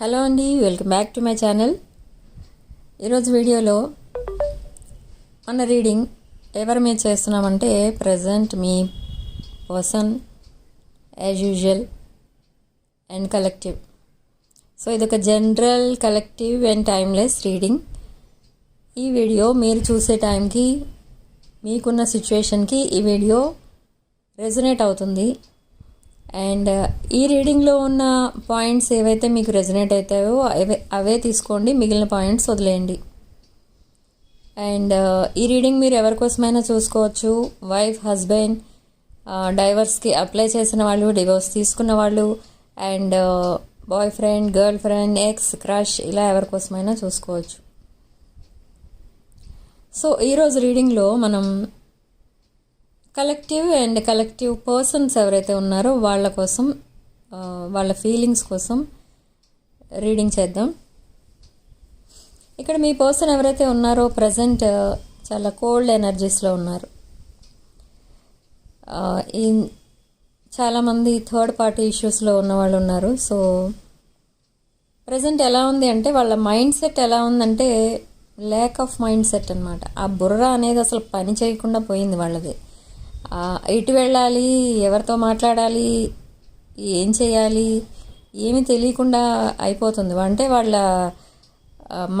Hello అండి welcome back to my channel. ఈరోజు వీడియోలో మన రీడింగ్ ఎవరి మీద చేస్తున్నామంటే present me person as usual and collective so ఇదొక general collective and timeless reading ఈ వీడియో మీరు చూసే టైంకి మీకున్న సిచ్యువేషన్కి ఈ వీడియో రెజనేట్ అవుతుంది. అండ్ uh, ఈ రీడింగ్లో ఉన్న పాయింట్స్ ఏవైతే మీకు రెజనేట్ అవుతాయో అవే అవే తీసుకోండి. మిగిలిన పాయింట్స్ వదిలేయండి. అండ్ uh, ఈ రీడింగ్ మీరు ఎవరి కోసమైనా చూసుకోవచ్చు. వైఫ్ హస్బెండ్ uh, డైవర్స్కి అప్లై చేసిన వాళ్ళు డివోర్స్ తీసుకున్న వాళ్ళు and boy friend girl friend ex crush ఇలా ఎవరి కోసమైనా చూసుకోవచ్చు. సో ఈరోజు రీడింగ్లో మనం కలెక్టివ్ అండ్ కలెక్టివ్ పర్సన్స్ ఎవరైతే ఉన్నారో వాళ్ళ కోసం వాళ్ళ ఫీలింగ్స్ కోసం రీడింగ్ చేద్దాం. ఇక్కడ మీ పర్సన్ ఎవరైతే ఉన్నారో ప్రజెంట్ చాలా కోల్డ్ ఎనర్జీస్లో ఉన్నారు. ఈ చాలామంది థర్డ్ పార్టీ ఇష్యూస్లో ఉన్న వాళ్ళు ఉన్నారు. సో ప్రజెంట్ ఎలా ఉంది అంటే వాళ్ళ మైండ్ సెట్ ఎలా ఉందంటే ల్యాక్ ఆఫ్ మైండ్ సెట్ అనమాట ఆ బుర్ర అనేది అసలు పని చేయకుండా పోయింది వాళ్ళది. ఎటు వెళ్ళాలి? ఎవరితో మాట్లాడాలి? ఏం చేయాలి? ఏమి తెలియకుండా అయిపోతుంది. అంటే వాళ్ళ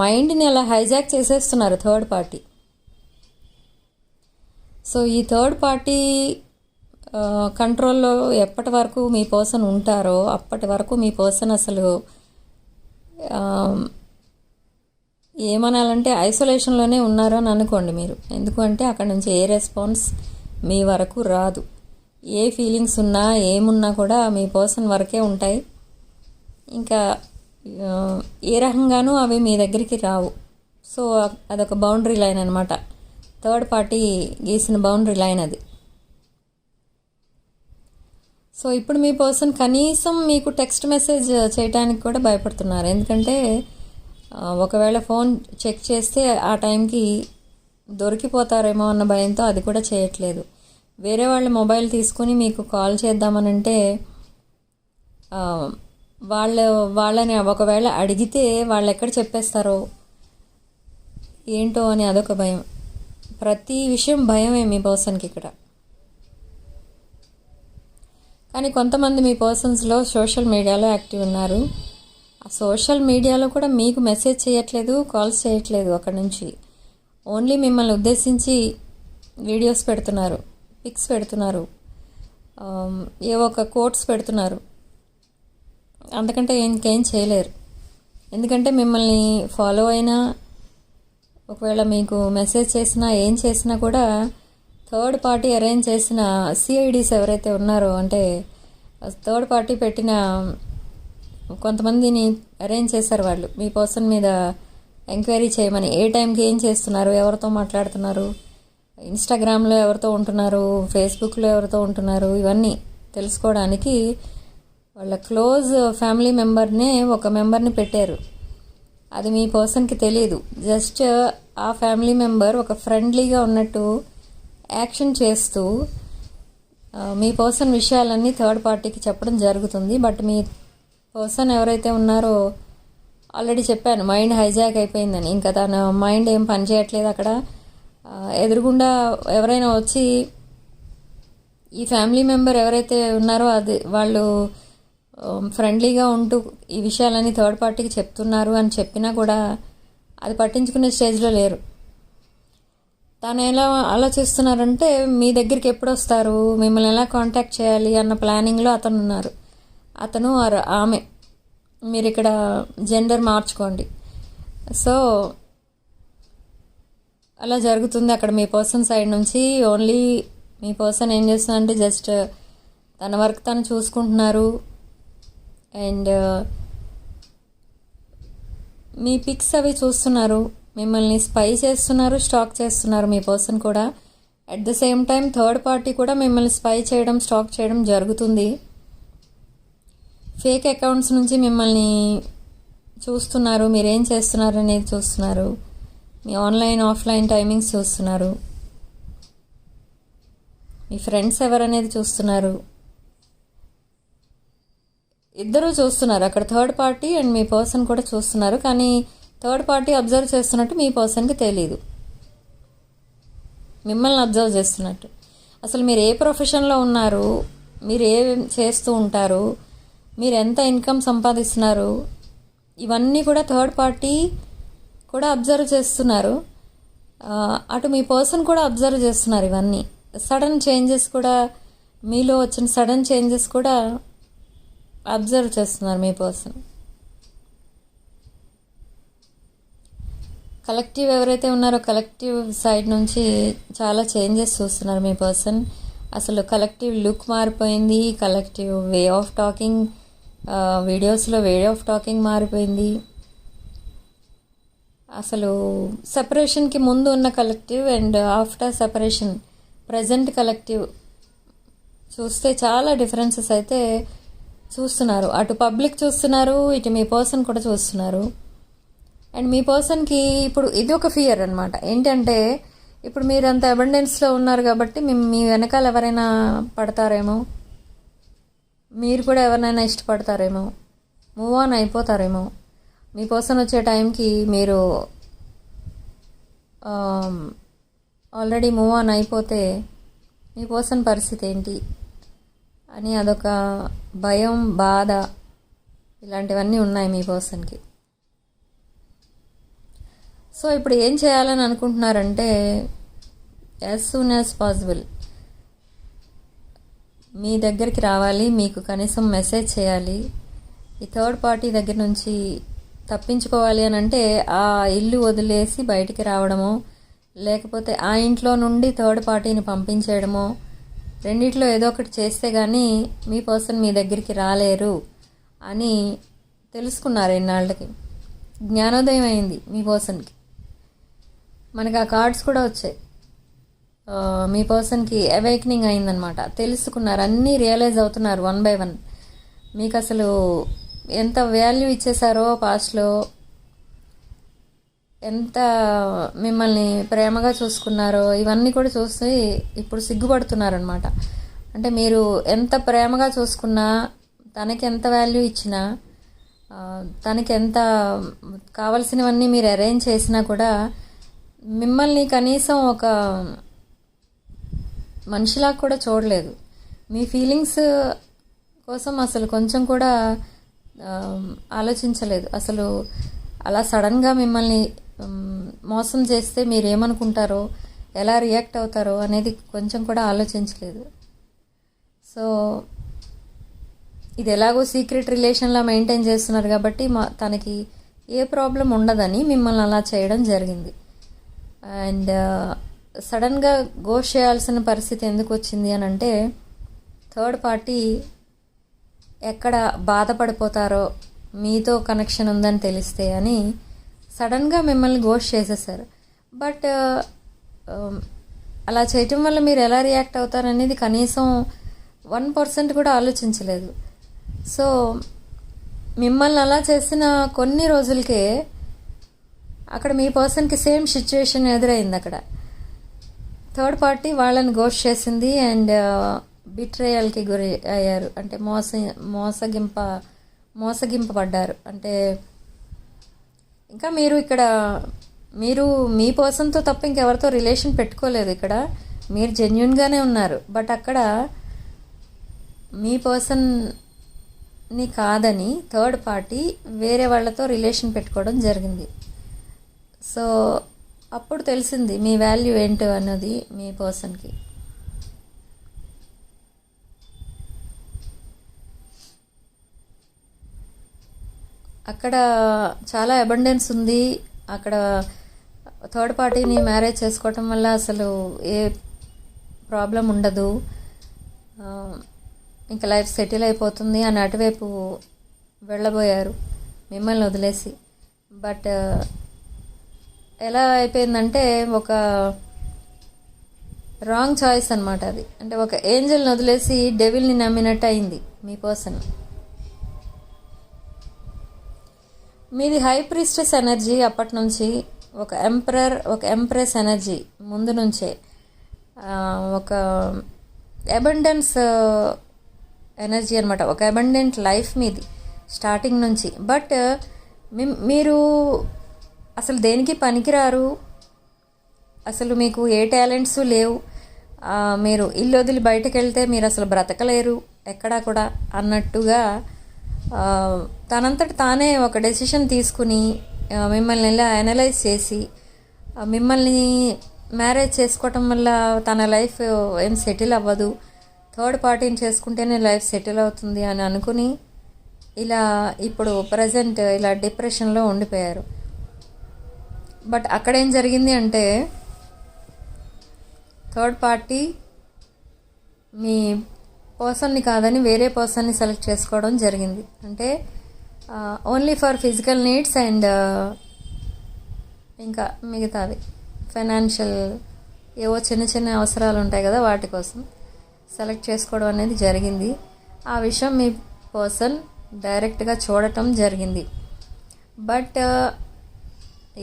మైండ్ని అలా హైజాక్ చేసేస్తున్నారు థర్డ్ పార్టీ. సో ఈ థర్డ్ పార్టీ కంట్రోల్లో ఎప్పటి వరకు మీ పర్సన్ ఉంటారో అప్పటి వరకు మీ పర్సన్ అసలు ఏమనాలంటే ఐసోలేషన్లోనే ఉన్నారో అని అనుకోండి మీరు. ఎందుకంటే అక్కడ నుంచి ఏ రెస్పాన్స్ మీ వరకు రాదు. ఏ ఫీలింగ్స్ ఉన్నా ఏమున్నా కూడా మీ పర్సన్ వరకే ఉంటాయి. ఇంకా ఏ రకంగానూ అవి మీ దగ్గరికి రావు. సో అదొక బౌండరీ లైన్ అనమాట థర్డ్ పార్టీ గీసిన బౌండరీ లైన్ అది. సో ఇప్పుడు మీ పర్సన్ కనీసం మీకు టెక్స్ట్ మెసేజ్ చేయడానికి కూడా భయపడుతున్నారు. ఎందుకంటే ఒకవేళ ఫోన్ చెక్ చేస్తే ఆ టైంకి దొరికిపోతారేమో అన్న భయంతో అది కూడా చేయట్లేదు. వేరే వాళ్ళ మొబైల్ తీసుకుని మీకు కాల్ చేద్దామనంటే ఆ, వాళ్ళ వాళ్ళని ఒకవేళ అడిగితే వాళ్ళు ఎక్కడ చెప్పేస్తారో? ఏంటో అని అదొక భయం. ప్రతి విషయం భయమే మీ పర్సన్కి ఇక్కడ. కానీ కొంతమంది మీ పర్సన్స్లో సోషల్ మీడియాలో యాక్టివ్ ఉన్నారు. ఆ సోషల్ మీడియాలో కూడా మీకు మెసేజ్ చేయట్లేదు కాల్స్ చేయట్లేదు అక్కడ నుంచి. ఓన్లీ మిమ్మల్ని ఉద్దేశించి వీడియోస్ పెడుతున్నారు. పిక్స్ పెడుతున్నారు. ఏవో ఒక కోట్స్ పెడుతున్నారు. అందుకంటే ఇంకేం చేయలేరు. ఎందుకంటే మిమ్మల్ని ఫాలో అయినా ఒకవేళ మీకు మెసేజ్ చేసినా ఏం చేసినా కూడా థర్డ్ పార్టీ అరేంజ్ చేసిన సిఐడిస్ ఎవరైతే ఉన్నారో అంటే థర్డ్ పార్టీ పెట్టిన కొంతమందిని అరేంజ్ చేశారు వాళ్ళు. మీ పర్సన్ మీద ఎంక్వైరీ చేయమని. ఏ టైంకి ఏం చేస్తున్నారు? ఎవరితో మాట్లాడుతున్నారు? ఇన్స్టాగ్రామ్లో ఎవరితో ఉంటున్నారు ఫేస్బుక్లో ఎవరితో ఉంటున్నారు ఇవన్నీ తెలుసుకోవడానికి వాళ్ళ క్లోజ్ ఫ్యామిలీ మెంబర్నే ఒక మెంబర్ని పెట్టారు. అది మీ పర్సన్కి తెలియదు జస్ట్ ఆ ఫ్యామిలీ మెంబర్ ఒక ఫ్రెండ్లీగా ఉన్నట్టు యాక్షన్ చేస్తూ మీ పర్సన్ విషయాలన్నీ థర్డ్ పార్టీకి చెప్పడం జరుగుతుంది. బట్ మీ పర్సన్ ఎవరైతే ఉన్నారో ఆల్రెడీ చెప్పాను మైండ్ హైజాక్ అయిపోయిందని. ఇంకా తన మైండ్ ఏం పనిచేయట్లేదు అక్కడ. ఎదురుగుండా ఎవరైనా వచ్చి ఈ ఫ్యామిలీ మెంబర్ ఎవరైతే ఉన్నారో అది వాళ్ళు ఫ్రెండ్లీగా ఉంటూ ఈ విషయాలన్నీ థర్డ్ పార్టీకి చెప్తున్నారు అని చెప్పినా కూడా అది పట్టించుకునే స్టేజ్లో లేరు. తను ఎలా ఆలోచిస్తున్నారంటే మీ దగ్గరికి ఎప్పుడు వస్తారు మిమ్మల్ని ఎలా కాంటాక్ట్ చేయాలి? అన్న ప్లానింగ్లో అతను ఉన్నారు అతను ఆమె మీరు ఇక్కడ జెండర్ మార్చుకోండి. సో అలా జరుగుతుంది. అక్కడ మీ పర్సన్ సైడ్ నుంచి ఓన్లీ మీ పర్సన్ ఏం చేస్తుందంటే జస్ట్ తన వర్క్ తను చూసుకుంటున్నారు. అండ్ మీ పిక్స్ అవి చూస్తున్నారు. మిమ్మల్ని స్పై చేస్తున్నారు స్టాక్ చేస్తున్నారు మీ పర్సన్ కూడా. At the same time third party కూడా మిమ్మల్ని స్పై చేయడం స్టాక్ చేయడం జరుగుతుంది. ఫేక్ అకౌంట్స్ నుంచి మిమ్మల్ని చూస్తున్నారు. మీరేం చేస్తున్నారు అనేది చూస్తున్నారు. మీ ఆన్లైన్ ఆఫ్లైన్ టైమింగ్స్ చూస్తున్నారు. మీ ఫ్రెండ్స్ ఎవరనేది చూస్తున్నారు. ఇద్దరూ చూస్తున్నారు. అక్కడ థర్డ్ పార్టీ అండ్ మీ పర్సన్ కూడా చూస్తున్నారు. కానీ థర్డ్ పార్టీ అబ్జర్వ్ చేస్తున్నట్టు మీ పర్సన్కి తెలియదు మిమ్మల్ని అబ్జర్వ్ చేస్తున్నట్టు. అసలు మీరు ఏ ప్రొఫెషన్లో ఉన్నారు? మీరు ఏం చేస్తూ ఉంటారు? మీరు ఎంత ఇన్కమ్ సంపాదిస్తున్నారు? ఇవన్నీ కూడా థర్డ్ పార్టీ కూడా అబ్జర్వ్ చేస్తున్నారు. అటు మీ పర్సన్ కూడా అబ్జర్వ్ చేస్తున్నారు ఇవన్నీ. సడన్ చేంజెస్ కూడా మీలో వచ్చిన సడన్ చేంజెస్ కూడా అబ్జర్వ్ చేస్తున్నారు మీ పర్సన్. కలెక్టివ్ ఎవరైతే ఉన్నారో కలెక్టివ్ సైడ్ నుంచి చాలా చేంజెస్ చూస్తున్నారు మీ పర్సన్. అసలు కలెక్టివ్ లుక్ మారిపోయింది కలెక్టివ్ వే ఆఫ్ టాకింగ్ వీడియోస్లో వే ఆఫ్ టాకింగ్ మారిపోయింది. అసలు సపరేషన్కి ముందు ఉన్న collective and after separation present collective చూస్తే చాలా డిఫరెన్సెస్ అయితే చూస్తున్నారు. అటు పబ్లిక్ చూస్తున్నారు ఇటు మీ పర్సన్ కూడా చూస్తున్నారు. అండ్ మీ పర్సన్కి ఇప్పుడు ఇది ఒక ఫియర్ అనమాట ఏంటంటే ఇప్పుడు మీరు అంత అబండెన్స్లో ఉన్నారు కాబట్టి మీ మీ వెనకాల ఎవరైనా పడతారేమో? మీరు కూడా ఎవరినైనా ఇష్టపడతారేమో? మూవ్ ఆన్ అయిపోతారేమో? మీ పర్సన్ వచ్చే టైంకి మీరు ఆల్రెడీ మూవ్ ఆన్ అయిపోతే మీ పర్సన్ పరిస్థితి ఏంటి? అని అదొక భయం బాధ ఇలాంటివన్నీ ఉన్నాయి మీ పర్సన్కి. సో ఇప్పుడు ఏం చేయాలని అనుకుంటున్నారంటే యాజ్ సూన్ యాజ్ పాసిబుల్ మీ దగ్గరికి రావాలి మీకు కనీసం మెసేజ్ చేయాలి. ఈ థర్డ్ పార్టీ దగ్గర నుంచి తప్పించుకోవాలి అని అంటే ఆ ఇల్లు వదిలేసి బయటికి రావడమో లేకపోతే ఆ ఇంట్లో నుండి థర్డ్ పార్టీని పంపించేయడమో రెండిట్లో ఏదో ఒకటి చేస్తే కానీ మీ పర్సన్ మీ దగ్గరికి రాలేరు అని తెలుసుకున్నారు ఎన్నాళ్ళకి జ్ఞానోదయం అయింది మీ పర్సన్కి. మనకి ఆ కార్డ్స్ కూడా వచ్చాయి. మీ పర్సన్కి అవేకనింగ్ అయిందనమాట తెలుసుకున్నారు అన్నీ రియలైజ్ అవుతున్నారు వన్ బై వన్. మీకు అసలు ఎంత వాల్యూ ఇచ్చేసారో పాస్ట్లో ఎంత మిమ్మల్ని ప్రేమగా చూసుకున్నారో ఇవన్నీ కూడా చూసి ఇప్పుడు సిగ్గుపడుతున్నారనమాట అంటే మీరు ఎంత ప్రేమగా చూసుకున్నా తనకి ఎంత వాల్యూ ఇచ్చినా తనకి ఎంత కావలసినవన్నీ మీరు అరేంజ్ చేసినా కూడా మిమ్మల్ని కనీసం ఒక మనిషిలా కూడా చూడలేదు. మీ ఫీలింగ్స్ కోసం అసలు కొంచెం కూడా ఆలోచించలేదు. అసలు అలా సడన్గా మిమ్మల్ని మోసం చేస్తే మీరు ఏమనుకుంటారో ఎలా రియాక్ట్ అవుతారో అనేది కొంచెం కూడా ఆలోచించలేదు. సో ఇది ఎలాగో సీక్రెట్ రిలేషన్లా మెయింటైన్ చేస్తున్నారు కాబట్టి మా తనకి ఏ ప్రాబ్లం ఉండదని మిమ్మల్ని అలా చేయడం జరిగింది. అండ్ సడన్గా గోష్ చేయాల్సిన పరిస్థితి ఎందుకు వచ్చింది అని అంటే థర్డ్ పార్టీ ఎక్కడ బాధపడిపోతారో మీతో కనెక్షన్ ఉందని తెలిస్తే అని సడన్గా మిమ్మల్ని గోష్ చేసేసారు బట్ అలా చేయటం వల్ల మీరు ఎలా రియాక్ట్ అవుతారనేది కనీసం వన్ పర్సెంట్ కూడా ఆలోచించలేదు. సో మిమ్మల్ని అలా చేసిన కొన్ని రోజులకే అక్కడ మీ పర్సన్కి సేమ్ సిచ్యువేషన్ ఎదురైంది అక్కడ. థర్డ్ పార్టీ వాళ్ళని గోష్ చేసింది అండ్ బిట్రేయల్కి గురి అయ్యారు. అంటే మోస మోసగింప మోసగింపబడ్డారు. అంటే ఇంకా మీరు ఇక్కడ మీరు మీ పర్సన్తో తప్ప ఇంకెవరితో రిలేషన్ పెట్టుకోలేదు ఇక్కడ. మీరు జెన్యున్గానే ఉన్నారు. బట్ అక్కడ మీ పర్సన్ని కాదని థర్డ్ పార్టీ వేరే వాళ్ళతో రిలేషన్ పెట్టుకోవడం జరిగింది. సో అప్పుడు తెలిసింది మీ వాల్యూ ఏంటో అన్నది మీ పర్సన్కి. అక్కడ చాలా అబండెన్స్ ఉంది. అక్కడ థర్డ్ పార్టీని మ్యారేజ్ చేసుకోవటం వల్ల అసలు ఏ ప్రాబ్లం ఉండదు. ఇంకా లైఫ్ సెటిల్ అయిపోతుంది అని అటువైపు వెళ్ళబోయారు. మిమ్మల్ని వదిలేసి. బట్ ఎలా అయిపోయిందంటే ఒక రాంగ్ చాయిస్ అనమాట అది. అంటే ఒక ఏంజల్ని వదిలేసి డెవిల్ని నమ్మినట్టు అయింది మీ పర్సన్ మీది హై ప్రిస్టెస్ ఎనర్జీ అప్పటి నుంచి ఒక ఎంప్రర్ ఒక ఎంప్రెస్ ఎనర్జీ ముందు నుంచే ఒక అబండెన్స్ ఎనర్జీ అనమాట ఒక అబండెంట్ లైఫ్ మీది స్టార్టింగ్ నుంచి. బట్ మీరు అసలు దేనికి పనికిరారు? అసలు మీకు ఏ టాలెంట్స్ లేవు? మీరు ఇల్లు వదిలి బయటకు వెళ్తే మీరు అసలు బ్రతకలేరు? ఎక్కడా కూడా? అన్నట్టుగా తనంతట తానే ఒక డెసిషన్ తీసుకుని మిమ్మల్ని ఇలా అనలైజ్ చేసి మిమ్మల్ని మ్యారేజ్ చేసుకోవటం వల్ల తన లైఫ్ ఏం సెటిల్ అవ్వదు. థర్డ్ పార్టీని చేసుకుంటేనే లైఫ్ సెటిల్ అవుతుంది అని అనుకుని ఇలా ఇప్పుడు ప్రజెంట్ ఇలా డిప్రెషన్లో ఉండిపోయారు. బట్ అక్కడ ఏం జరిగింది అంటే థర్డ్ పార్టీ మీ పర్సన్ని కాదని వేరే పర్సన్ని సెలెక్ట్ చేసుకోవడం జరిగింది. అంటే only for physical needs and ఇంకా మిగతాది ఫైనాన్షియల్ ఏవో చిన్న చిన్న అవసరాలు ఉంటాయి కదా వాటి కోసం సెలెక్ట్ చేసుకోవడం అనేది జరిగింది. ఆ విషయం మీ పర్సన్ డైరెక్ట్గా చూడటం జరిగింది. బట్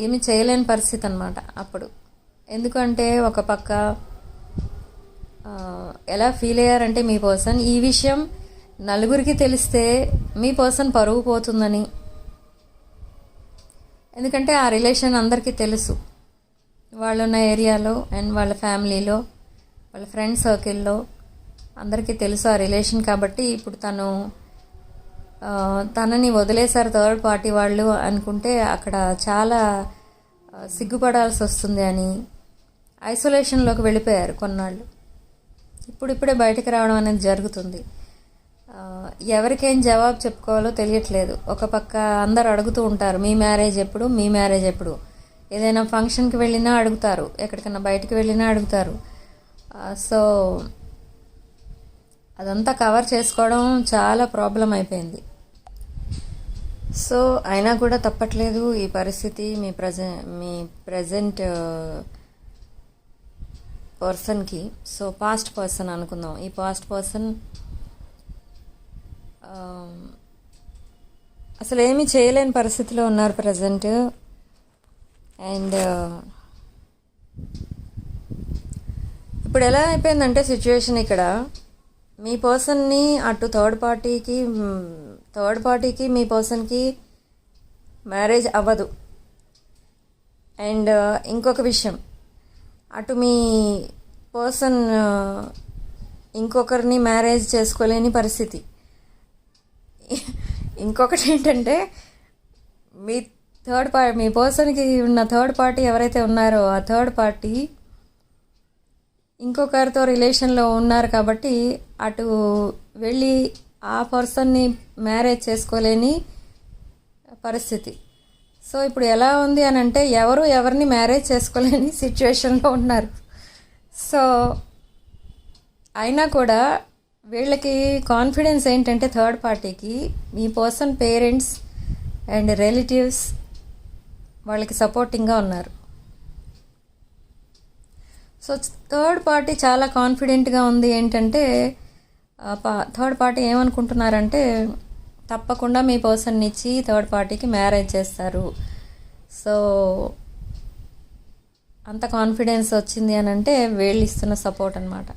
ఏమి చేయలేని పరిస్థితి అనమాట అప్పుడు. ఎందుకంటే ఒక పక్క ఎలా ఫీల్ అయ్యారంటే మీ పర్సన్ ఈ విషయం నలుగురికి తెలిస్తే మీ పర్సన్ పరుగు పోతుందని. ఎందుకంటే ఆ రిలేషన్ అందరికీ తెలుసు. వాళ్ళు ఉన్న ఏరియాలో అండ్ వాళ్ళ ఫ్యామిలీలో వాళ్ళ ఫ్రెండ్ సర్కిల్లో అందరికీ తెలుసు ఆ రిలేషన్ కాబట్టి ఇప్పుడు తను తనని వదిలేశారు థర్డ్ పార్టీ వాళ్ళు అనుకుంటే అక్కడ చాలా సిగ్గుపడాల్సి వస్తుంది అని ఐసోలేషన్లోకి వెళ్ళిపోయారు కొన్నాళ్ళు. ఇప్పుడిప్పుడే బయటకు రావడం అనేది జరుగుతుంది. ఎవరికేం జవాబు చెప్పుకోవాలో తెలియట్లేదు. ఒక పక్క అందరు అడుగుతూ ఉంటారు మీ మ్యారేజ్ ఎప్పుడు? మీ మ్యారేజ్ ఎప్పుడు? ఏదైనా ఫంక్షన్కి వెళ్ళినా అడుగుతారు ఎక్కడికైనా బయటికి వెళ్ళినా అడుగుతారు. సో అదంతా కవర్ చేసుకోవడం చాలా ప్రాబ్లం అయిపోయింది. సో అయినా కూడా తప్పట్లేదు ఈ పరిస్థితి. మీ ప్రజె మీ ప్రజెంట్ పర్సన్కి. సో పాస్ట్ పర్సన్ అనుకుందాం. ఈ పాస్ట్ పర్సన్ అసలు ఏమీ చేయలేని పరిస్థితిలో ఉన్నారు ప్రజెంట్. అండ్ ఇప్పుడు ఎలా అయిపోయిందంటే సిచ్యువేషన్ ఇక్కడ. మీ పర్సన్ని అటు థర్డ్ పార్టీకి థర్డ్ పార్టీకి మీ పర్సన్కి మ్యారేజ్ అవ్వదు. అండ్ ఇంకొక విషయం. అటు మీ పర్సన్ ఇంకొకరిని మ్యారేజ్ చేసుకోలేని పరిస్థితి. ఇంకొకటి ఏంటంటే మీ థర్డ్ పార్టీ మీ పర్సన్కి ఉన్న థర్డ్ పార్టీ ఎవరైతే ఉన్నారో ఆ థర్డ్ పార్టీ ఇంకొకరితో రిలేషన్లో ఉన్నారు కాబట్టి అటు వెళ్ళి ఆ పర్సన్ని మ్యారేజ్ చేసుకోలేని పరిస్థితి. సో ఇప్పుడు ఎలా ఉంది అని అంటే ఎవరు ఎవరిని మ్యారేజ్ చేసుకోలేని సిచ్యువేషన్లో ఉన్నారు. సో అయినా కూడా వీళ్ళకి కాన్ఫిడెన్స్ ఏంటంటే థర్డ్ పార్టీకి మీ పర్సన్ పేరెంట్స్ అండ్ రిలేటివ్స్ వాళ్ళకి సపోర్టింగ్గా ఉన్నారు. సో థర్డ్ పార్టీ చాలా కాన్ఫిడెంట్గా ఉంది ఏంటంటే థర్డ్ పార్టీ ఏమనుకుంటున్నారంటే తప్పకుండా మీ పర్సన్ ఇచ్చి థర్డ్ పార్టీకి మ్యారేజ్ చేస్తారు. సో అంత కాన్ఫిడెన్స్ వచ్చింది అని అంటే వీళ్ళు ఇస్తున్న సపోర్ట్ అనమాట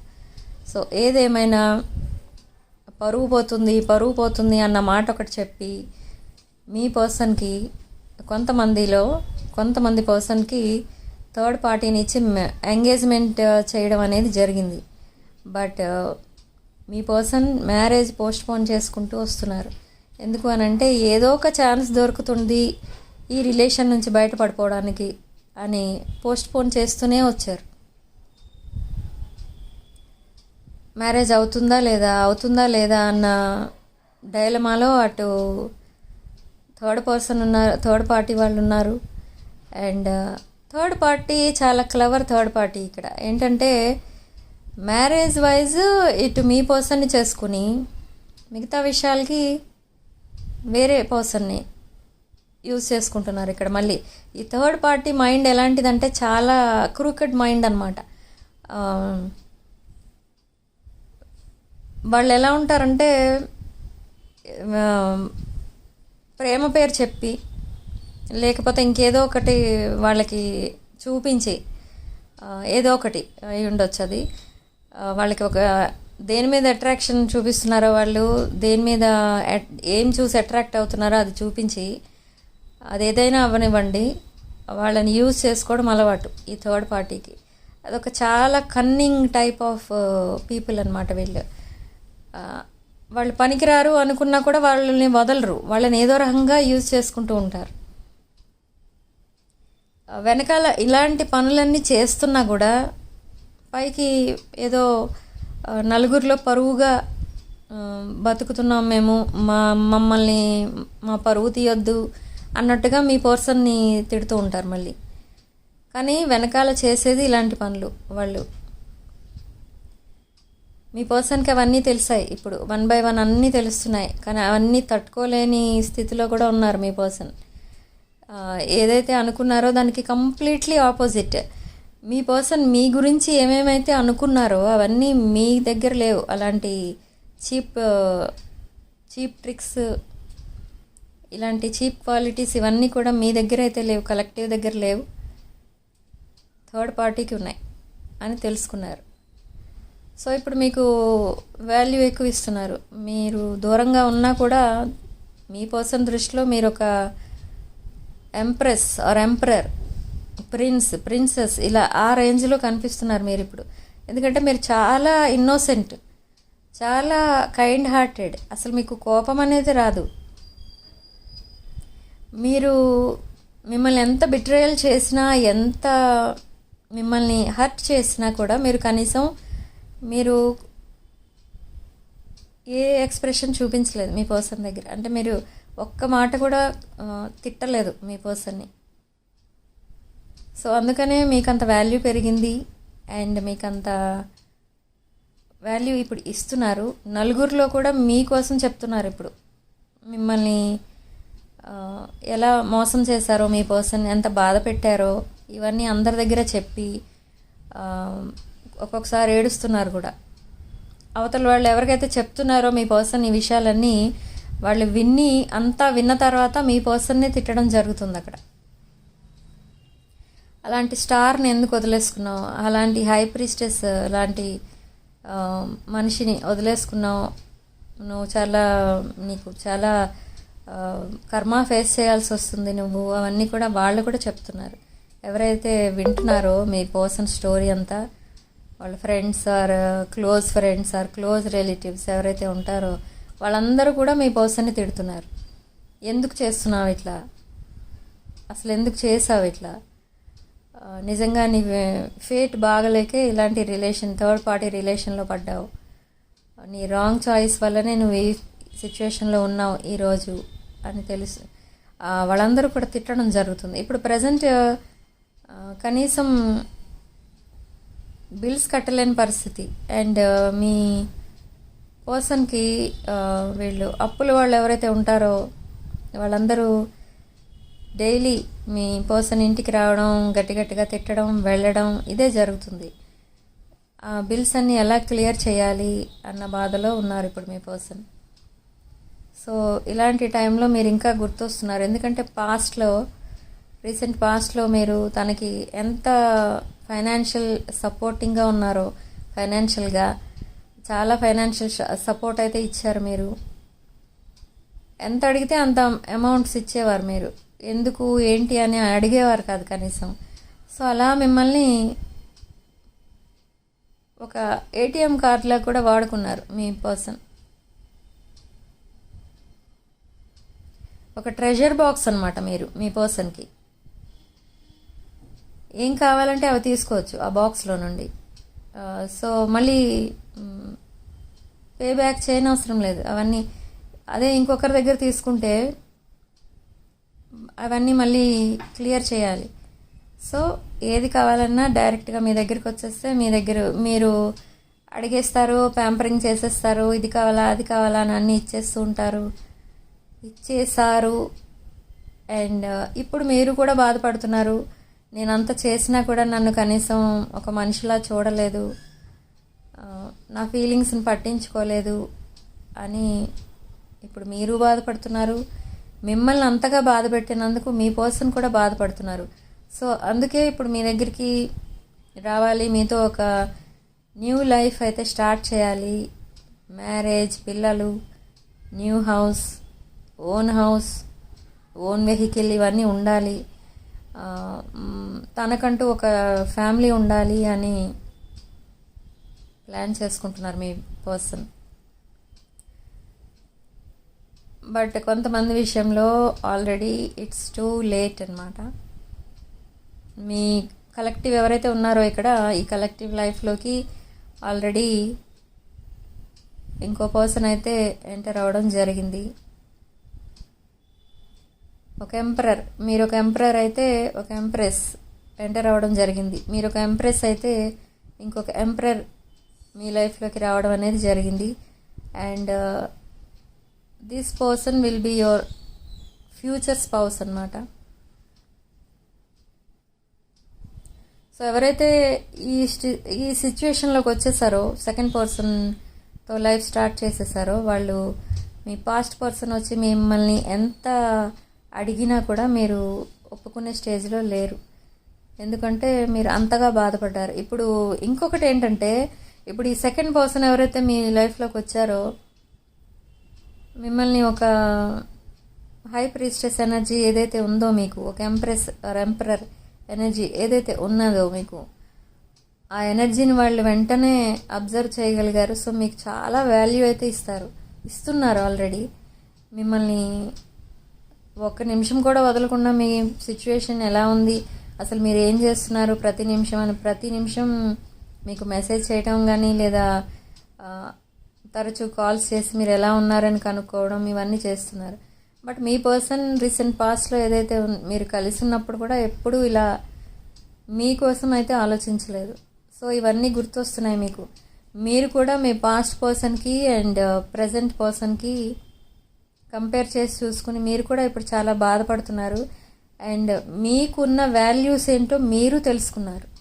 సో ఏదేమైనా పరువు పోతుంది పరువు పోతుంది అన్న మాట ఒకటి చెప్పి మీ పర్సన్కి కొంతమందిలో కొంతమంది పర్సన్కి థర్డ్ పార్టీని ఇచ్చి ఎంగేజ్మెంట్ చేయడం అనేది జరిగింది. బట్ మీ పర్సన్ మ్యారేజ్ పోస్ట్పోన్ చేసుకుంటూ వస్తున్నారు. ఎందుకు అని అంటే ఏదో ఒక ఛాన్స్ దొరుకుతుంది ఈ రిలేషన్ నుంచి బయటపడిపోవడానికి అని పోస్ట్ పోన్ చేస్తూనే వచ్చారు. మ్యారేజ్ అవుతుందా లేదా అవుతుందా లేదా అన్న డైలమాలో అటు థర్డ్ పర్సన్ ఉన్నారు థర్డ్ పార్టీ వాళ్ళు ఉన్నారు. అండ్ థర్డ్ పార్టీ చాలా క్లవర్ థర్డ్ పార్టీ ఇక్కడ. ఏంటంటే మ్యారేజ్ వైజ్ ఇటు మీ పర్సన్ని చేసుకుని మిగతా విషయాలకి వేరే పర్సన్ని యూజ్ చేసుకుంటున్నారు ఇక్కడ. మళ్ళీ ఈ థర్డ్ పార్టీ మైండ్ ఎలాంటిదంటే చాలా క్రూకెడ్ మైండ్ అనమాట వాళ్ళు ఎలా ఉంటారంటే ప్రేమ పేరు చెప్పి లేకపోతే ఇంకేదో ఒకటి వాళ్ళకి చూపించి ఏదో ఒకటి అయి ఉండొచ్చు అది. వాళ్ళకి ఒక దేని మీద అట్రాక్షన్ చూపిస్తున్నారో వాళ్ళు దేని మీద ఏం చూసి అట్రాక్ట్ అవుతున్నారో అది చూపించి అది ఏదైనా అవ్వనివ్వండి. వాళ్ళని యూజ్ చేసుకోవడం అలవాటు ఈ థర్డ్ పార్టీకి అదొక చాలా కన్నింగ్ టైప్ ఆఫ్ పీపుల్ అనమాట వీళ్ళు. వాళ్ళు పనికిరారు అనుకున్నా కూడా వాళ్ళని వదలరు. వాళ్ళని ఏదో రకంగా యూజ్ చేసుకుంటూ ఉంటారు. వెనకాల ఇలాంటి పనులన్నీ చేస్తున్నా కూడా పైకి ఏదో నలుగురిలో పరువుగా బతుకుతున్నాం మేము. మా మమ్మల్ని మా పరువు తీయొద్దు అన్నట్టుగా మీ పర్సన్ని తిడుతూ ఉంటారు మళ్ళీ. కానీ వెనకాల చేసేది ఇలాంటి పనులు వాళ్ళు. మీ పర్సన్కి అవన్నీ తెలిసాయి. ఇప్పుడు వన్ బై వన్ అన్నీ తెలుస్తున్నాయి. కానీ అవన్నీ తట్టుకోలేని స్థితిలో కూడా ఉన్నారు మీ పర్సన్. ఏదైతే అనుకున్నారో దానికి కంప్లీట్లీ ఆపోజిట్. మీ పర్సన్ మీ గురించి ఏమేమైతే అనుకున్నారో అవన్నీ మీ దగ్గర లేవు. అలాంటి చీప్ చీప్ ట్రిక్స్ ఇలాంటి చీప్ క్వాలిటీస్ ఇవన్నీ కూడా మీ దగ్గర అయితే లేవు. కలెక్టివ్ దగ్గర లేవు. థర్డ్ పార్టీకి ఉన్నాయి అని తెలుసుకున్నారు. సో ఇప్పుడు మీకు వాల్యూ ఎక్కువ ఇస్తున్నారు. మీరు దూరంగా ఉన్నా కూడా మీ పర్సన్ దృష్టిలో మీరు ఒక empress or emperor prince princess ఇలా ఆ రేంజ్లో కనిపిస్తున్నారు మీరు ఇప్పుడు ఎందుకంటే మీరు చాలా ఇన్నోసెంట్ చాలా కైండ్ హార్టెడ్. అసలు మీకు కోపం అనేది రాదు. మీరు మిమ్మల్ని ఎంత బిట్రేయల్ చేసినా ఎంత మిమ్మల్ని హర్ట్ చేసినా కూడా మీరు కనీసం మీరు ఏ ఎక్స్ప్రెషన్ చూపించలేదు మీ పర్సన్ దగ్గర. అంటే మీరు ఒక్క మాట కూడా తిట్టలేదు మీ పర్సన్ని. సో అందుకనే మీకు అంత వాల్యూ పెరిగింది అండ్ మీకు అంత వాల్యూ ఇప్పుడు ఇస్తున్నారు. నలుగురిలో కూడా మీకోసం చెప్తున్నారు ఇప్పుడు. మిమ్మల్ని ఎలా మోసం చేశారో మీ పర్సన్ ఎంత బాధ పెట్టారో ఇవన్నీ అందరి దగ్గర చెప్పి ఒక్కొక్కసారి ఏడుస్తున్నారు కూడా. అవతల వాళ్ళు ఎవరికైతే చెప్తున్నారో మీ పర్సన్ ఈ విషయాలన్నీ వాళ్ళు విన్ని అంతా విన్న తర్వాత మీ పర్సన్నే తిట్టడం జరుగుతుంది అక్కడ. అలాంటి స్టార్ని ఎందుకు వదిలేసుకున్నావు? అలాంటి హై ప్రిస్టెస్ లాంటి మనిషిని వదిలేసుకున్నావు? నువ్వు చాలా నీకు చాలా కర్మ ఫేస్ చేయాల్సి వస్తుంది నువ్వు. అవన్నీ కూడా వాళ్ళు కూడా చెప్తున్నారు. ఎవరైతే వింటున్నారో మీ పర్సన్ స్టోరీ అంతా వాళ్ళ friends or close friends or close relatives ఎవరైతే ఉంటారో వాళ్ళందరూ కూడా మీ పర్సన్ని తిడుతున్నారు. ఎందుకు చేస్తున్నావు ఇట్లా? అసలు ఎందుకు చేసావు ఇట్లా? నిజంగా నీ ఫేట్ బాగలేకే ఇలాంటి రిలేషన్ థర్డ్ పార్టీ రిలేషన్లో పడ్డావు. నీ రాంగ్ చాయిస్ వల్లనే నువ్వు ఈ సిచ్యువేషన్లో ఉన్నావు ఈరోజు అని తెలుసు. వాళ్ళందరూ కూడా తిట్టడం జరుగుతుంది. ఇప్పుడు ప్రజెంట్ కనీసం బిల్స్ కట్టలేని పరిస్థితి. అండ్ మీ పర్సన్కి వీళ్ళు అప్పుల వాళ్ళు ఎవరైతే ఉంటారో వాళ్ళందరూ డైలీ మీ పర్సన్ ఇంటికి రావడం గట్టి గట్టిగా తిట్టడం వెళ్ళడం ఇదే జరుగుతుంది. ఆ బిల్స్ అన్ని ఎలా క్లియర్ చేయాలి అన్న బాధలో ఉన్నారు ఇప్పుడు మీ పర్సన్. సో ఇలాంటి టైంలో మీరు ఇంకా గుర్తొస్తున్నారు. ఎందుకంటే పాస్ట్లో రీసెంట్ పాస్ట్లో మీరు తనకి ఎంత ఫైనాన్షియల్ సపోర్టింగ్గా ఉన్నారో ఫైనాన్షియల్గా చాలా ఫైనాన్షియల్ సపోర్ట్ అయితే ఇచ్చారు మీరు. ఎంత అడిగితే అంత అమౌంట్స్ ఇచ్చేవారు మీరు. ఎందుకు ఏంటి అని అడిగేవారు కాదు కనీసం. సో అలా మిమ్మల్ని ఒక ఏటీఎం కార్డులా కూడా వాడుకున్నారు మీ పర్సన్. ఒక ట్రెజర్ బాక్స్ అనమాట మీరు మీ పర్సన్కి. ఏం కావాలంటే అవి తీసుకోవచ్చు ఆ బాక్స్లో నుండి. సో మళ్ళీ పే బ్యాక్ చేయనవసరం లేదు. అవన్నీ అదే ఇంకొకరి దగ్గర తీసుకుంటే అవన్నీ మళ్ళీ క్లియర్ చేయాలి. సో ఏది కావాలన్నా డైరెక్ట్గా మీ దగ్గరికి వచ్చేస్తే మీ దగ్గర మీరు అడిగేస్తారు ప్యాంపరింగ్ చేసేస్తారు ఇది కావాలా అది కావాలా అని అన్నీ ఇచ్చేస్తూ ఉంటారు. ఇచ్చేసారు అండ్ ఇప్పుడు మీరు కూడా బాధపడుతున్నారు. నేను అంత చేసినా కూడా నన్ను కనీసం ఒక మనిషిలా చూడలేదు. నా ఫీలింగ్స్ని పట్టించుకోలేదు అని ఇప్పుడు మీరు బాధపడుతున్నారు. మిమ్మల్ని అంతగా బాధ పెట్టినందుకు మీ పర్సన్ కూడా బాధపడుతున్నారు. సో అందుకే ఇప్పుడు మీ దగ్గరికి రావాలి. మీతో ఒక న్యూ లైఫ్ అయితే స్టార్ట్ చేయాలి. మ్యారేజ్ పిల్లలు new house own house own vehicle ఇవన్నీ ఉండాలి. తనకంటూ ఒక ఫ్యామిలీ ఉండాలి అని ప్లాన్ చేసుకుంటున్నారు మీ పర్సన్. బట్ కొంతమంది విషయంలో ఆల్రెడీ ఇట్స్ టూ లేట్ అనమాట మీ కలెక్టివ్ ఎవరైతే ఉన్నారో ఇక్కడ ఈ కలెక్టివ్ లైఫ్లోకి ఆల్రెడీ ఇంకో పర్సన్ అయితే ఎంటర్ అవ్వడం జరిగింది. ఒక ఎంపరర్ మీరు ఒక ఎంపరర్ అయితే ఒక ఎంప్రెస్ ఎంటర్ అవ్వడం జరిగింది. మీరు ఒక ఎంప్రెస్ అయితే ఇంకొక ఎంపరర్ మీ లైఫ్లోకి రావడం అనేది జరిగింది. And this person will be your future spouse అనమాట సో ఎవరైతే ఈ ఈ సిచ్యువేషన్లోకి వచ్చేసారో సెకండ్ పర్సన్తో లైఫ్ స్టార్ట్ చేసేసారో వాళ్ళు మీ పాస్ట్ పర్సన్ వచ్చి మిమ్మల్ని ఎంత అడిగినా కూడా మీరు ఒప్పుకునే స్టేజ్లో లేరు. ఎందుకంటే మీరు అంతగా బాధపడ్డారు. ఇప్పుడు ఇంకొకటి ఏంటంటే ఇప్పుడు ఈ సెకండ్ పర్సన్ ఎవరైతే మీ లైఫ్లోకి వచ్చారో మిమ్మల్ని ఒక హై ప్రీస్టెస్ ఎనర్జీ ఏదైతే ఉందో మీకు ఒక ఎంప్రెస్ ఎంప్రర్ ఎంపరర్ ఎనర్జీ ఏదైతే ఉన్నదో మీకు ఆ ఎనర్జీని వాళ్ళు వెంటనే అబ్జర్వ్ చేయగలిగారు. సో మీకు చాలా వాల్యూ అయితే ఇస్తారు. ఇస్తున్నారు ఆల్రెడీ. మిమ్మల్ని ఒక్క నిమిషం కూడా వదలకుండా మీ సిచ్యువేషన్ ఎలా ఉంది అసలు మీరు ఏం చేస్తున్నారు ప్రతి నిమిషం అని ప్రతి నిమిషం మీకు మెసేజ్ చేయటం కానీ లేదా తరచూ కాల్స్ చేసి మీరు ఎలా ఉన్నారని కనుక్కోవడం ఇవన్నీ చేస్తున్నారు. బట్ మీ పర్సన్ రీసెంట్ పాస్ట్లో ఏదైతే మీరు కలిసి ఉన్నప్పుడు కూడా ఎప్పుడూ ఇలా మీకోసం అయితే ఆలోచించలేదు. సో ఇవన్నీ గుర్తొస్తున్నాయి మీకు. మీరు కూడా మీ పాస్ట్ పర్సన్కి అండ్ ప్రజెంట్ పర్సన్కి కంపేర్ చేసి చూసుకుని మీరు కూడా ఇప్పుడు చాలా బాధపడుతున్నారు. అండ్ మీకున్న వాల్యూస్ ఏంటో మీరు తెలుసుకున్నారు.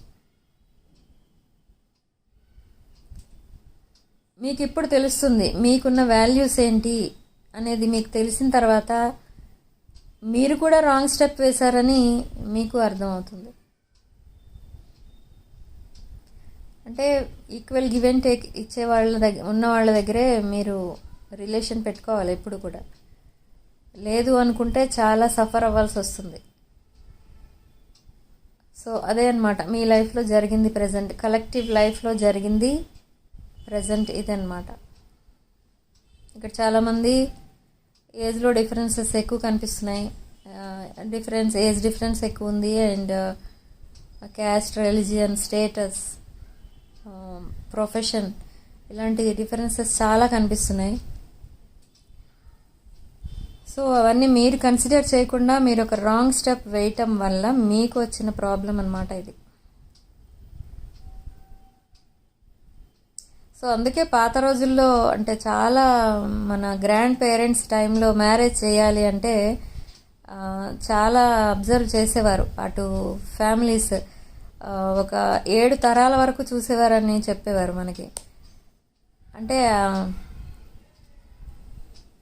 మీకు ఇప్పుడు తెలుస్తుంది మీకున్న వాల్యూస్ ఏంటి అనేది మీకు తెలిసిన తర్వాత మీరు కూడా రాంగ్ స్టెప్ వేశారని మీకు అర్థమవుతుంది. అంటే ఈక్వల్ గివ్ అండ్ టేక్ ఇచ్చే వాళ్ళ దగ్గర ఉన్న వాళ్ళ దగ్గరే మీరు రిలేషన్ పెట్టుకోవాలి ఎప్పుడు కూడా. లేదు అనుకుంటే చాలా సఫర్ అవ్వాల్సి వస్తుంది. సో అదే అనమాట మీ లైఫ్లో జరిగింది ప్రజెంట్. కలెక్టివ్ లైఫ్లో జరిగింది ప్రజెంట్ ఇదన్నమాట. ఇక్కడ చాలామంది ఏజ్లో డిఫరెన్సెస్ ఎక్కువ కనిపిస్తున్నాయి. డిఫరెన్స్ ఏజ్ డిఫరెన్స్ ఎక్కువ ఉంది and caste religion status profession ఇలాంటి డిఫరెన్సెస్ చాలా కనిపిస్తున్నాయి. సో అవన్నీ మీరు కన్సిడర్ చేయకుండా మీరు ఒక రాంగ్ స్టెప్ వేయటం వల్ల మీకు వచ్చిన ప్రాబ్లం అనమాట ఇది. సో అందుకే పాత రోజుల్లో అంటే చాలా మన గ్రాండ్ పేరెంట్స్ టైంలో మ్యారేజ్ చేయాలి అంటే చాలా అబ్జర్వ్ చేసేవారు. అటు ఫ్యామిలీస్ ఒక ఏడు తరాల వరకు చూసేవారని చెప్పేవారు మనకి. అంటే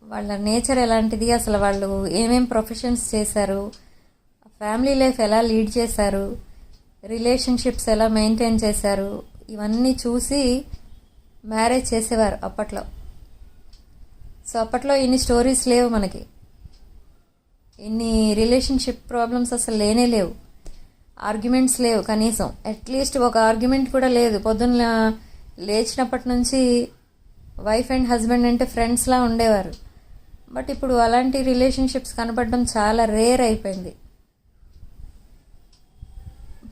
వాళ్ళ నేచర్ ఎలాంటిది అసలు వాళ్ళు ఏమేం ప్రొఫెషన్స్ చేశారు ఫ్యామిలీ లైఫ్ ఎలా లీడ్ చేశారు రిలేషన్షిప్స్ ఎలా మెయింటైన్ చేశారు ఇవన్నీ చూసి మ్యారేజ్ చేసేవారు అప్పట్లో. సో అప్పట్లో ఇన్ని స్టోరీస్ లేవు మనకి. ఇన్ని రిలేషన్షిప్ ప్రాబ్లమ్స్ అసలు లేనే లేవు. ఆర్గ్యుమెంట్స్ లేవు కనీసం. అట్లీస్ట్ ఒక ఆర్గ్యుమెంట్ కూడా లేదు. పొద్దున్న లేచినప్పటి నుంచి వైఫ్ అండ్ హస్బెండ్ అంటే ఫ్రెండ్స్లా ఉండేవారు. బట్ ఇప్పుడు అలాంటి రిలేషన్షిప్స్ కనపడడం చాలా రేర్ అయిపోయింది.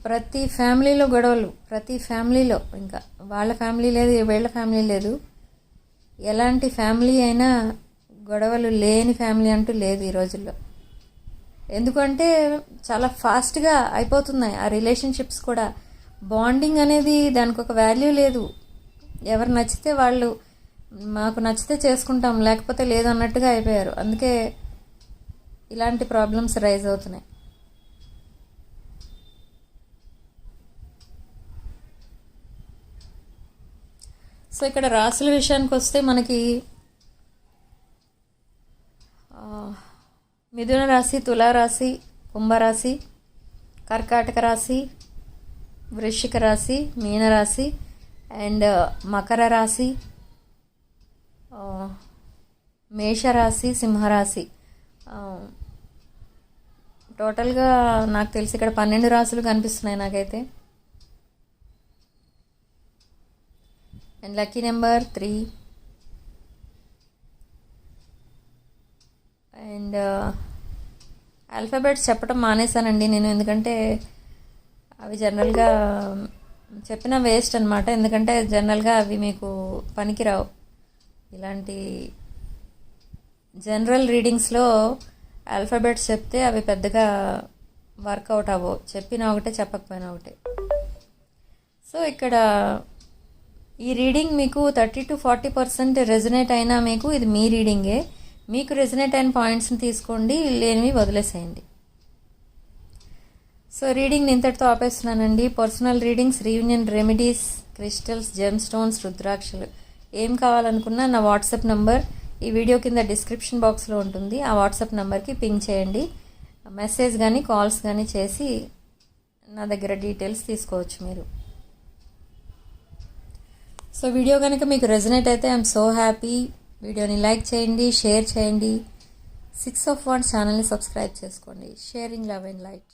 ప్రతి ఫ్యామిలీలో గొడవలు ప్రతి ఫ్యామిలీలో ఇంకా వాళ్ళ ఫ్యామిలీ లేదు వీళ్ళ ఫ్యామిలీ లేదు. ఎలాంటి ఫ్యామిలీ అయినా గొడవలు లేని ఫ్యామిలీ అంటూ లేదు ఈ రోజుల్లో. ఎందుకంటే చాలా ఫాస్ట్గా అయిపోతున్నాయి ఆ రిలేషన్షిప్స్ కూడా. బాండింగ్ అనేది దానికి ఒక వాల్యూ లేదు. ఎవరు నచ్చితే వాళ్ళు మాకు నచ్చితే చేసుకుంటాం లేకపోతే లేదు అన్నట్టుగా అయిపోయారు. అందుకే ఇలాంటి ప్రాబ్లమ్స్ రైజ్ అవుతున్నాయి. సో ఇక్కడ రాసుల విషయానికి వస్తే మనకి మిథున రాశి తులారాశి కుంభరాశి కర్కాటక రాశి వృశ్చిక రాశి మీనరాశి అండ్ మకర రాశి మేషరాశి సింహరాశి టోటల్గా నాకు తెలిసి ఇక్కడ పన్నెండు రాసులు కనిపిస్తున్నాయి నాకైతే. And lucky number three and alphabets చెప్పడం మానేశానండి నేను ఎందుకంటే అవి జనరల్గా చెప్పిన వేస్ట్ అనమాట ఎందుకంటే జనరల్గా అవి మీకు పనికిరావు. ఇలాంటి జనరల్ రీడింగ్స్లో ఆల్ఫాబెట్స్ చెప్తే అవి పెద్దగా వర్కౌట్ అవ్వవు. చెప్పిన ఒకటే చెప్పకపోయినా ఒకటే. సో ఇక్కడ ఈ రీడింగ్ మీకు thirty to forty percent resonate అయినా మీకు ఇది మీ రీడింగే. మీకు రెజనేట్ అయిన పాయింట్స్ని తీసుకోండి లేనివి వదిలేసేయండి. సో రీడింగ్ ఇంతటితో ఆపేస్తున్నానండి. Personal readings reunion remedies crystals gem stones రుద్రాక్షలు. ఏం కావాలనుకున్నా నా వాట్సాప్ నంబర్ ఈ వీడియో కింద డిస్క్రిప్షన్ బాక్స్లో ఉంటుంది. ఆ వాట్సాప్ నెంబర్కి పింగ్ చేయండి. మెసేజ్ కానీ కాల్స్ కానీ చేసి నా దగ్గర డీటెయిల్స్ తీసుకోవచ్చు మీరు. సో వీడియో కనుక మీకు రెజనేట్ అయితే ఐఎమ్ సో హ్యాపీ వీడియోని లైక్ చేయండి షేర్ చేయండి. సిక్స్ ఆఫ్ వన్ ఛానల్ని సబ్స్క్రైబ్ చేసుకోండి. Sharing love and light